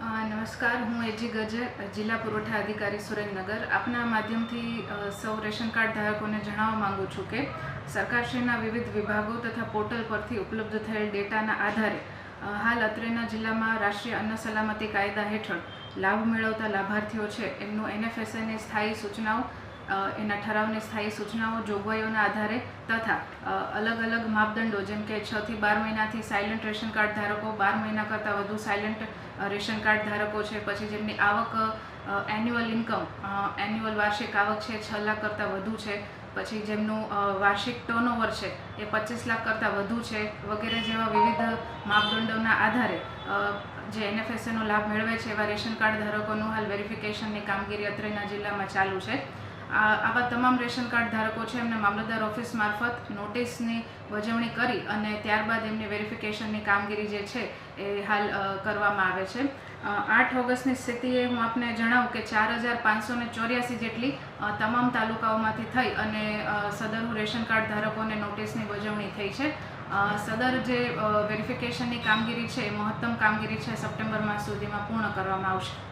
નમસ્કાર. હું એજી ગજર જિલ્લા પુરવઠા અધિકારી સુરેન્દ્રનગર. આપના માધ્યમથી સૌ રેશન કાર્ડ ધારકોને જણાવવા માંગુ છું કે, સરકારશ્રીના વિવિધ વિભાગો તથા પોર્ટલ પરથી ઉપલબ્ધ થયેલ ડેટાના આધારે હાલ અત્રેના જિલ્લામાં રાષ્ટ્રીય અન્ન સલામતી કાયદા હેઠળ લાભ મેળવતા લાભાર્થીઓ છે. એમનું એનએફએસએની સ્થાયી સૂચનાઓ એના ઠરાવની સ્થાયી સૂચનાઓ, જોગવાઈઓના આધારે તથા અલગ અલગ માપદંડો, જેમ કે છ થી બાર મહિનાથી સાયલન્ટ રેશન કાર્ડ ધારકો, બાર મહિના કરતાં વધુ સાયલન્ટ રેશન કાર્ડ ધારકો છે, પછી જેમની આવક એન્યુઅલ ઇન્કમ એન્યુઅલ વાર્ષિક આવક છે, છ લાખ કરતાં વધુ છે, પછી જેમનું વાર્ષિક ટર્નઓવર છે, એ પચીસ લાખ કરતાં વધુ છે, વગેરે જેવા વિવિધ માપદંડોના આધારે જે એનએફએસએનો લાભ મેળવે છે, એવા રેશન કાર્ડ ધારકોનું હાલ વેરિફિકેશનની કામગીરી અત્રેના જિલ્લામાં ચાલુ છે. આવા તમામ રેશન કાર્ડ ધારકો છે એમને મામલતદાર ઓફિસ મારફત નોટિસની વજવણી કરી અને ત્યારબાદ એમની વેરિફિકેશનની કામગીરી જે છે એ હાલ કરવામાં આવે છે. આઠ ઓગસ્ટની સ્થિતિએ હું આપને જણાવું કે ચાર હજાર પાંચસો ચોર્યાસી જેટલી તમામ તાલુકાઓમાંથી થઈ અને અ, સદરનું રેશન કાર્ડ ધારકોને નોટિસની વજવણી થઈ છે. સદર જે વેરિફિકેશનની કામગીરી છે એ મહત્તમ કામગીરી છે સપ્ટેમ્બર માસ સુધીમાં પૂર્ણ કરવામાં આવશે.